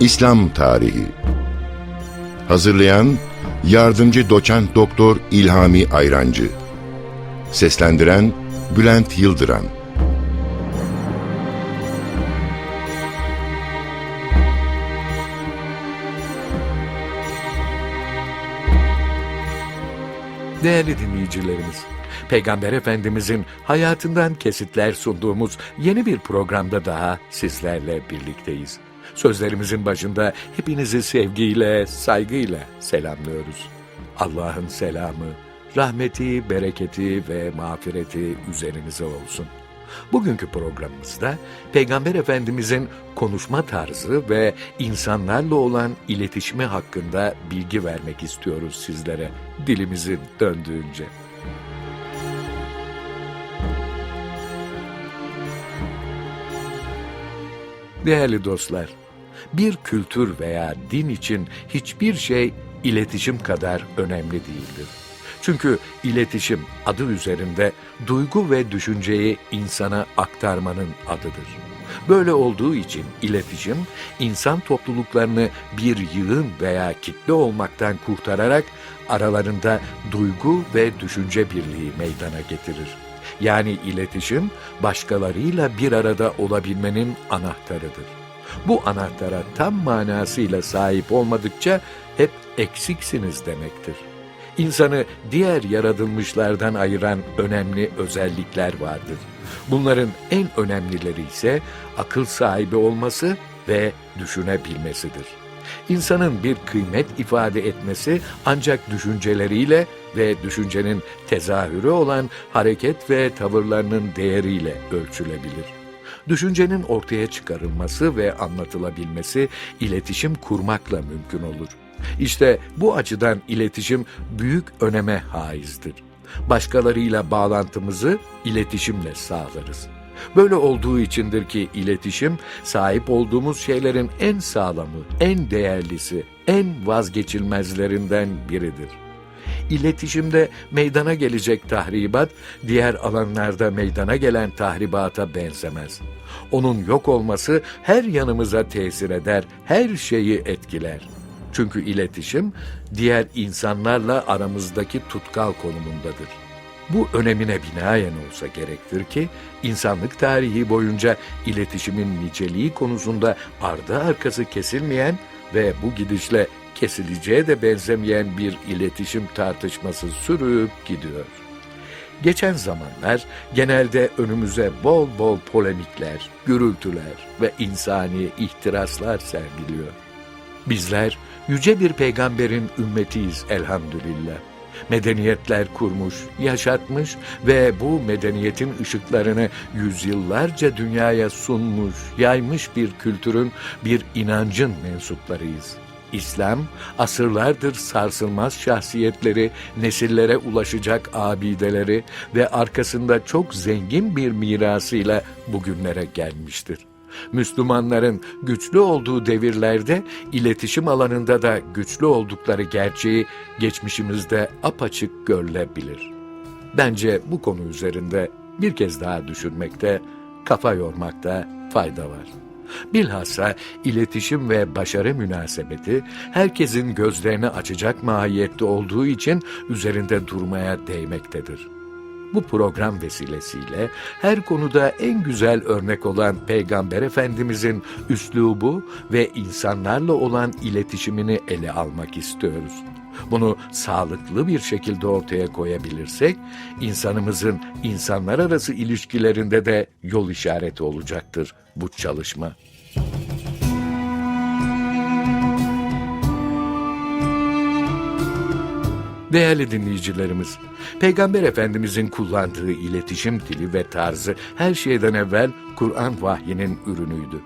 İslam Tarihi. Hazırlayan Yardımcı Doçent Doktor İlhami Ayrancı. Seslendiren Bülent Yıldıran. Değerli dinleyicilerimiz, Peygamber Efendimizin hayatından kesitler sunduğumuz yeni bir programda daha sizlerle birlikteyiz. Sözlerimizin başında hepinizi sevgiyle, saygıyla selamlıyoruz. Allah'ın selamı, rahmeti, bereketi ve mağfireti üzerinize olsun. Bugünkü programımızda Peygamber Efendimizin konuşma tarzı ve insanlarla olan iletişimi hakkında bilgi vermek istiyoruz sizlere dilimizin döndüğünce. Değerli dostlar, bir kültür veya din için hiçbir şey iletişim kadar önemli değildir. Çünkü iletişim adı üzerinde duygu ve düşünceyi insana aktarmanın adıdır. Böyle olduğu için iletişim insan topluluklarını bir yığın veya kitle olmaktan kurtararak aralarında duygu ve düşünce birliği meydana getirir. Yani iletişim başkalarıyla bir arada olabilmenin anahtarıdır. Bu anahtara tam manasıyla sahip olmadıkça hep eksiksiniz demektir. İnsanı diğer yaratılmışlardan ayıran önemli özellikler vardır. Bunların en önemlileri ise akıl sahibi olması ve düşünebilmesidir. İnsanın bir kıymet ifade etmesi ancak düşünceleriyle ve düşüncenin tezahürü olan hareket ve tavırlarının değeriyle ölçülebilir. Düşüncenin ortaya çıkarılması ve anlatılabilmesi iletişim kurmakla mümkün olur. İşte bu açıdan iletişim büyük öneme haizdir. Başkalarıyla bağlantımızı iletişimle sağlarız. Böyle olduğu içindir ki iletişim sahip olduğumuz şeylerin en sağlamı, en değerlisi, en vazgeçilmezlerinden biridir. İletişimde meydana gelecek tahribat diğer alanlarda meydana gelen tahribata benzemez. Onun yok olması her yanımıza tesir eder, her şeyi etkiler. Çünkü iletişim diğer insanlarla aramızdaki tutkal konumundadır. Bu önemine binaen olsa gerektir ki insanlık tarihi boyunca iletişimin niceliği konusunda ardı arkası kesilmeyen ve bu gidişle kesileceğe de benzemeyen bir iletişim tartışması sürüp gidiyor. Geçen zamanlar genelde önümüze bol bol polemikler, gürültüler ve insani ihtiraslar sergiliyor. Bizler yüce bir peygamberin ümmetiyiz elhamdülillah. Medeniyetler kurmuş, yaşatmış ve bu medeniyetin ışıklarını yüzyıllarca dünyaya sunmuş, yaymış bir kültürün, bir inancın mensuplarıyız. İslam, asırlardır sarsılmaz şahsiyetleri, nesillere ulaşacak abideleri ve arkasında çok zengin bir mirasıyla bugünlere gelmiştir. Müslümanların güçlü olduğu devirlerde iletişim alanında da güçlü oldukları gerçeği geçmişimizde apaçık görülebilir. Bence bu konu üzerinde bir kez daha düşünmekte, kafa yormakta fayda var. Bilhassa iletişim ve başarı münasebeti herkesin gözlerini açacak mahiyette olduğu için üzerinde durmaya değmektedir. Bu program vesilesiyle her konuda en güzel örnek olan Peygamber Efendimizin üslubu ve insanlarla olan iletişimini ele almak istiyoruz. Bunu sağlıklı bir şekilde ortaya koyabilirsek, insanımızın insanlar arası ilişkilerinde de yol işareti olacaktır bu çalışma. Değerli dinleyicilerimiz, Peygamber Efendimizin kullandığı iletişim dili ve tarzı her şeyden evvel Kur'an vahyinin ürünüydü.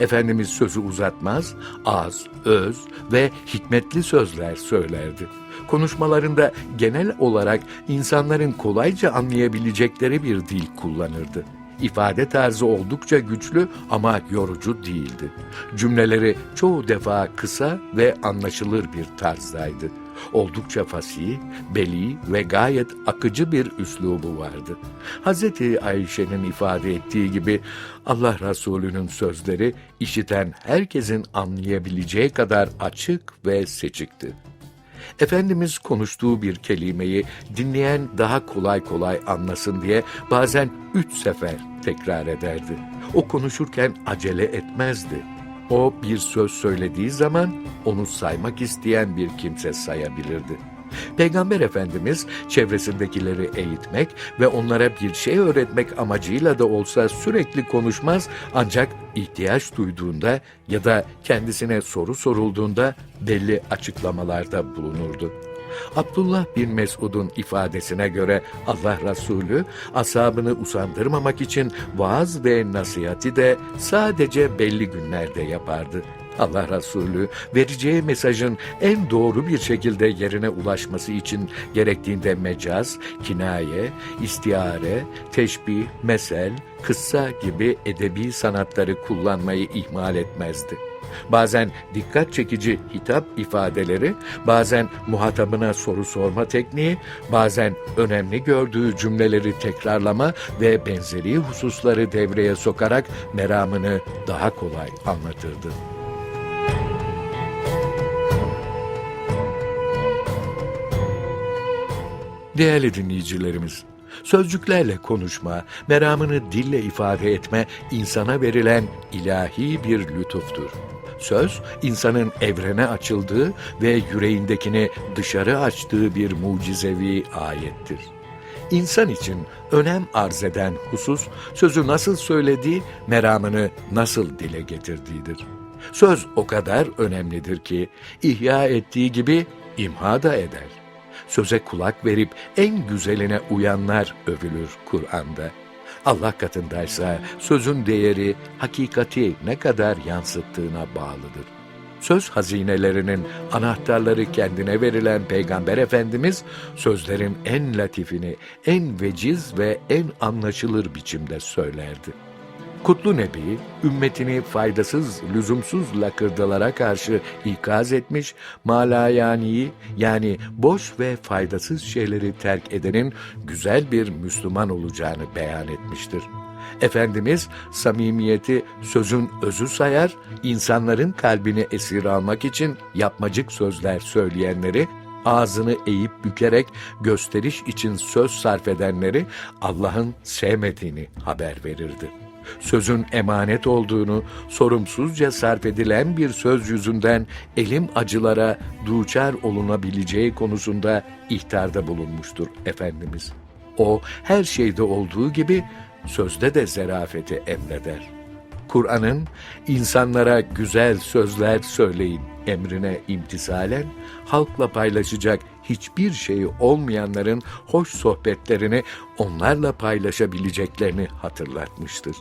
Efendimiz sözü uzatmaz, az, öz ve hikmetli sözler söylerdi. Konuşmalarında genel olarak insanların kolayca anlayabilecekleri bir dil kullanırdı. İfade tarzı oldukça güçlü ama yorucu değildi. Cümleleri çoğu defa kısa ve anlaşılır bir tarzdaydı. Oldukça fasih, beli ve gayet akıcı bir üslubu vardı. Hazreti Ayşe'nin ifade ettiği gibi Allah Resulü'nün sözleri işiten herkesin anlayabileceği kadar açık ve seçikti. Efendimiz konuştuğu bir kelimeyi dinleyen daha kolay kolay anlasın diye bazen üç sefer tekrar ederdi. O konuşurken acele etmezdi. O bir söz söylediği zaman onu saymak isteyen bir kimse sayabilirdi. Peygamber Efendimiz çevresindekileri eğitmek ve onlara bir şey öğretmek amacıyla da olsa sürekli konuşmaz ancak ihtiyaç duyduğunda ya da kendisine soru sorulduğunda belli açıklamalarda bulunurdu. Abdullah bin Mesud'un ifadesine göre Allah Resulü asabını usandırmamak için vaaz ve nasihati de sadece belli günlerde yapardı. Allah Resulü vereceği mesajın en doğru bir şekilde yerine ulaşması için gerektiğinde mecaz, kinaye, istiare, teşbih, mesel, kıssa gibi edebi sanatları kullanmayı ihmal etmezdi. Bazen dikkat çekici hitap ifadeleri, bazen muhatabına soru sorma tekniği, bazen önemli gördüğü cümleleri tekrarlama ve benzeri hususları devreye sokarak meramını daha kolay anlatırdı. Değerli dinleyicilerimiz, sözcüklerle konuşma, meramını dille ifade etme insana verilen ilahi bir lütuftur. Söz, insanın evrene açıldığı ve yüreğindekini dışarı açtığı bir mucizevi ayettir. İnsan için önem arz eden husus, sözü nasıl söylediği, meramını nasıl dile getirdiğidir. Söz o kadar önemlidir ki, ihya ettiği gibi imha da eder söze kulak verip en güzeline uyanlar övülür Kur'an'da. Allah katındaysa sözün değeri hakikati ne kadar yansıttığına bağlıdır. Söz hazinelerinin anahtarları kendine verilen Peygamber Efendimiz sözlerin en latifini, en veciz ve en anlaşılır biçimde söylerdi. Kutlu Nebi, ümmetini faydasız, lüzumsuz lakırdılara karşı ikaz etmiş, malayaniyi yani boş ve faydasız şeyleri terk edenin güzel bir Müslüman olacağını beyan etmiştir. Efendimiz samimiyeti sözün özü sayar, insanların kalbini esir almak için yapmacık sözler söyleyenleri, ağzını eğip bükerek gösteriş için söz sarf edenleri Allah'ın sevmediğini haber verirdi sözün emanet olduğunu, sorumsuzca sarf edilen bir söz yüzünden elim acılara duçar olunabileceği konusunda ihtarda bulunmuştur Efendimiz. O her şeyde olduğu gibi sözde de zerafeti emreder. Kur'an'ın insanlara güzel sözler söyleyin emrine imtisalen halkla paylaşacak hiçbir şeyi olmayanların hoş sohbetlerini onlarla paylaşabileceklerini hatırlatmıştır.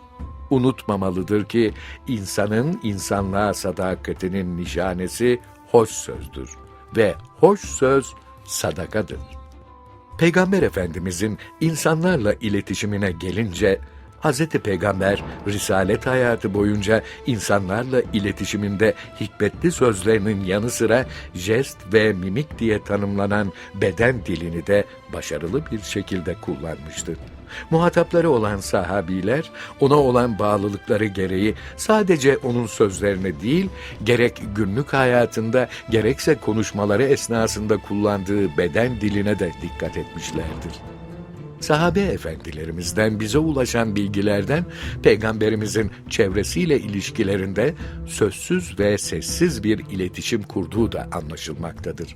Unutmamalıdır ki insanın insanlığa sadakatinin nişanesi hoş sözdür ve hoş söz sadakadır. Peygamber Efendimizin insanlarla iletişimine gelince Hz. Peygamber risalet hayatı boyunca insanlarla iletişiminde hikmetli sözlerinin yanı sıra jest ve mimik diye tanımlanan beden dilini de başarılı bir şekilde kullanmıştır. Muhatapları olan sahabiler ona olan bağlılıkları gereği sadece onun sözlerini değil, gerek günlük hayatında gerekse konuşmaları esnasında kullandığı beden diline de dikkat etmişlerdir. Sahabe efendilerimizden bize ulaşan bilgilerden peygamberimizin çevresiyle ilişkilerinde sözsüz ve sessiz bir iletişim kurduğu da anlaşılmaktadır.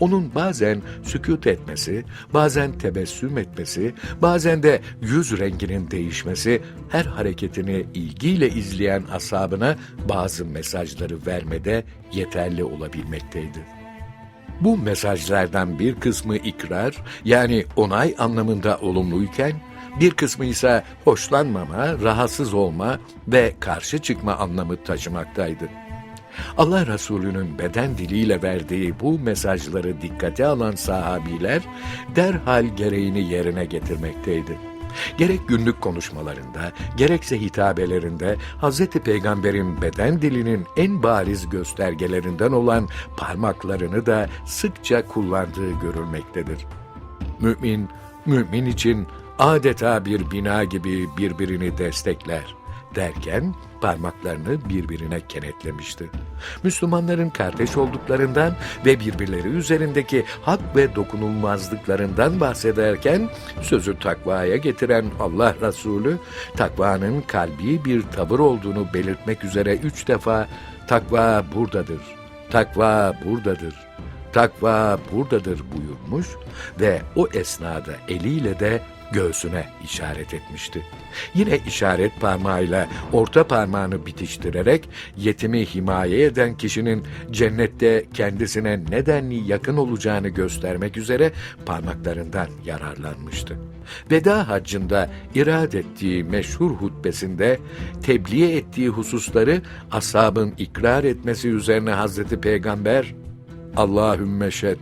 Onun bazen sükut etmesi, bazen tebessüm etmesi, bazen de yüz renginin değişmesi her hareketini ilgiyle izleyen ashabına bazı mesajları vermede yeterli olabilmekteydi. Bu mesajlardan bir kısmı ikrar yani onay anlamında olumluyken bir kısmı ise hoşlanmama, rahatsız olma ve karşı çıkma anlamı taşımaktaydı. Allah Resulü'nün beden diliyle verdiği bu mesajları dikkate alan sahabiler derhal gereğini yerine getirmekteydi. Gerek günlük konuşmalarında, gerekse hitabelerinde Hz. Peygamber'in beden dilinin en bariz göstergelerinden olan parmaklarını da sıkça kullandığı görülmektedir. Mümin, mümin için adeta bir bina gibi birbirini destekler derken parmaklarını birbirine kenetlemişti. Müslümanların kardeş olduklarından ve birbirleri üzerindeki hak ve dokunulmazlıklarından bahsederken sözü takvaya getiren Allah Resulü takvanın kalbi bir tavır olduğunu belirtmek üzere üç defa takva buradadır, takva buradadır, takva buradadır buyurmuş ve o esnada eliyle de göğsüne işaret etmişti. Yine işaret parmağıyla orta parmağını bitiştirerek yetimi himaye eden kişinin cennette kendisine nedenli yakın olacağını göstermek üzere parmaklarından yararlanmıştı. Veda haccında irad ettiği meşhur hutbesinde tebliğ ettiği hususları ashabın ikrar etmesi üzerine Hazreti Peygamber Allahümme şed,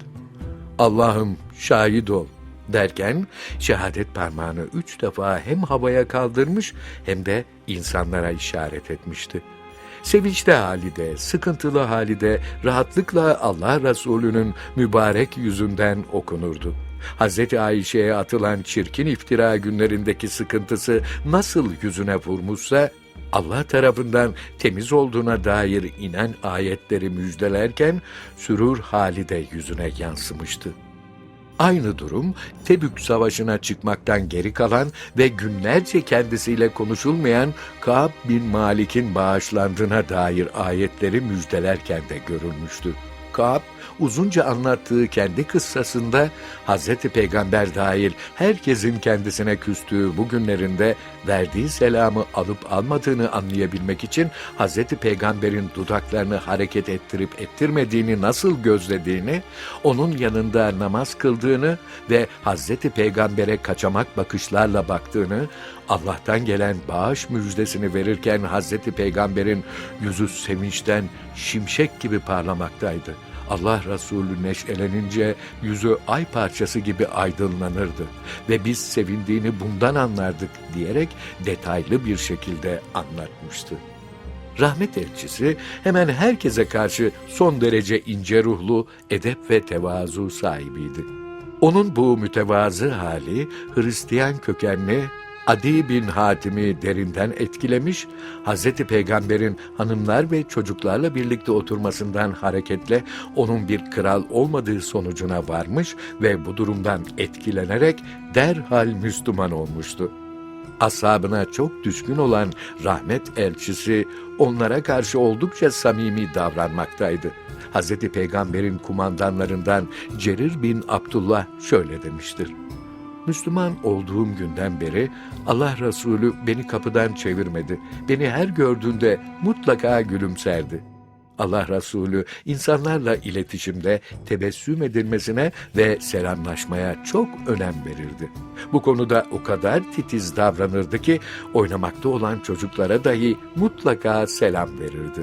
Allah'ım şahit ol derken şehadet parmağını üç defa hem havaya kaldırmış hem de insanlara işaret etmişti. Sevinçli halide, sıkıntılı halide rahatlıkla Allah Resulü'nün mübarek yüzünden okunurdu. Hz. Ayşe'ye atılan çirkin iftira günlerindeki sıkıntısı nasıl yüzüne vurmuşsa, Allah tarafından temiz olduğuna dair inen ayetleri müjdelerken sürur hali de yüzüne yansımıştı. Aynı durum Tebük Savaşı'na çıkmaktan geri kalan ve günlerce kendisiyle konuşulmayan Ka'b bin Malik'in bağışlandığına dair ayetleri müjdelerken de görülmüştü. Ka'b uzunca anlattığı kendi kıssasında Hz. Peygamber dahil herkesin kendisine küstüğü bu günlerinde verdiği selamı alıp almadığını anlayabilmek için Hz. Peygamber'in dudaklarını hareket ettirip ettirmediğini nasıl gözlediğini, onun yanında namaz kıldığını ve Hz. Peygamber'e kaçamak bakışlarla baktığını, Allah'tan gelen bağış müjdesini verirken Hz. Peygamber'in yüzü sevinçten şimşek gibi parlamaktaydı. Allah Resulü neşelenince yüzü ay parçası gibi aydınlanırdı ve biz sevindiğini bundan anlardık diyerek detaylı bir şekilde anlatmıştı. Rahmet elçisi hemen herkese karşı son derece ince ruhlu, edep ve tevazu sahibiydi. Onun bu mütevazı hali Hristiyan kökenli Adi bin Hatim'i derinden etkilemiş, Hz. Peygamber'in hanımlar ve çocuklarla birlikte oturmasından hareketle onun bir kral olmadığı sonucuna varmış ve bu durumdan etkilenerek derhal Müslüman olmuştu. Ashabına çok düşkün olan rahmet elçisi onlara karşı oldukça samimi davranmaktaydı. Hz. Peygamber'in kumandanlarından Cerir bin Abdullah şöyle demiştir. Müslüman olduğum günden beri Allah Resulü beni kapıdan çevirmedi. Beni her gördüğünde mutlaka gülümserdi. Allah Resulü insanlarla iletişimde tebessüm edilmesine ve selamlaşmaya çok önem verirdi. Bu konuda o kadar titiz davranırdı ki oynamakta olan çocuklara dahi mutlaka selam verirdi.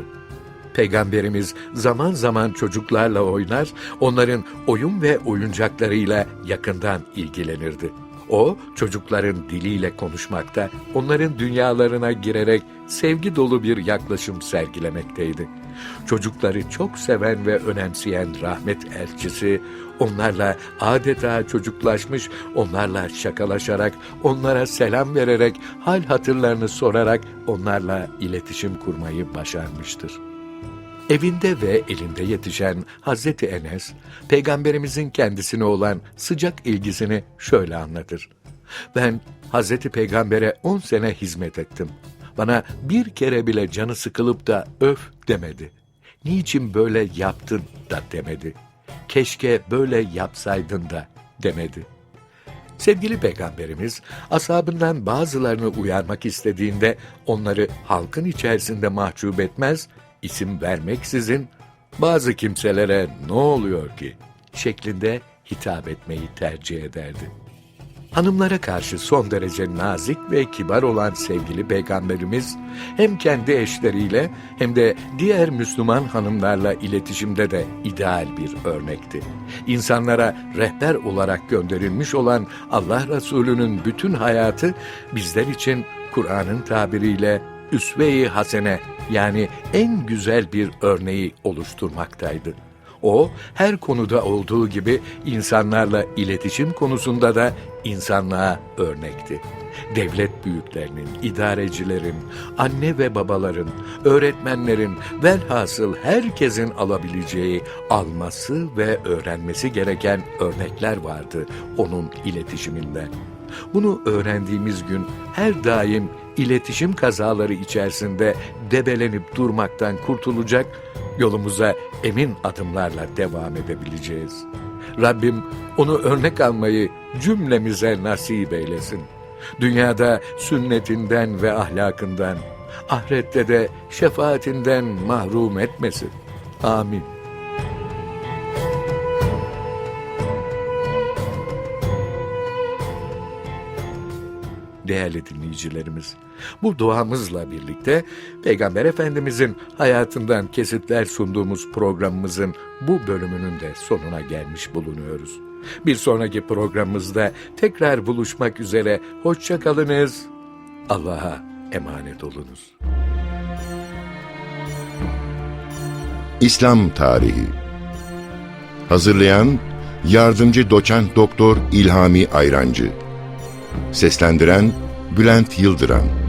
Peygamberimiz zaman zaman çocuklarla oynar, onların oyun ve oyuncaklarıyla yakından ilgilenirdi. O, çocukların diliyle konuşmakta, onların dünyalarına girerek sevgi dolu bir yaklaşım sergilemekteydi. Çocukları çok seven ve önemseyen rahmet elçisi, onlarla adeta çocuklaşmış, onlarla şakalaşarak, onlara selam vererek, hal hatırlarını sorarak onlarla iletişim kurmayı başarmıştır. Evinde ve elinde yetişen Hazreti Enes, Peygamberimizin kendisine olan sıcak ilgisini şöyle anlatır. Ben Hazreti Peygamber'e on sene hizmet ettim. Bana bir kere bile canı sıkılıp da öf demedi. Niçin böyle yaptın da demedi. Keşke böyle yapsaydın da demedi. Sevgili Peygamberimiz ashabından bazılarını uyarmak istediğinde onları halkın içerisinde mahcup etmez, isim vermeksizin bazı kimselere ne oluyor ki şeklinde hitap etmeyi tercih ederdi. Hanımlara karşı son derece nazik ve kibar olan sevgili peygamberimiz hem kendi eşleriyle hem de diğer Müslüman hanımlarla iletişimde de ideal bir örnekti. İnsanlara rehber olarak gönderilmiş olan Allah Resulü'nün bütün hayatı bizler için Kur'an'ın tabiriyle üsve-i hasene yani en güzel bir örneği oluşturmaktaydı. O her konuda olduğu gibi insanlarla iletişim konusunda da insanlığa örnekti. Devlet büyüklerinin, idarecilerin, anne ve babaların, öğretmenlerin, velhasıl herkesin alabileceği, alması ve öğrenmesi gereken örnekler vardı onun iletişiminde. Bunu öğrendiğimiz gün her daim iletişim kazaları içerisinde debelenip durmaktan kurtulacak, yolumuza emin adımlarla devam edebileceğiz. Rabbim onu örnek almayı cümlemize nasip eylesin. Dünyada sünnetinden ve ahlakından, ahirette de şefaatinden mahrum etmesin. Amin. Değerli dinleyicilerimiz, bu duamızla birlikte Peygamber Efendimizin hayatından kesitler sunduğumuz programımızın bu bölümünün de sonuna gelmiş bulunuyoruz. Bir sonraki programımızda tekrar buluşmak üzere. Hoşça kalınız. Allah'a emanet olunuz. İslam Tarihi Hazırlayan Yardımcı Doçent Doktor İlhami Ayrancı Seslendiren Bülent Yıldıran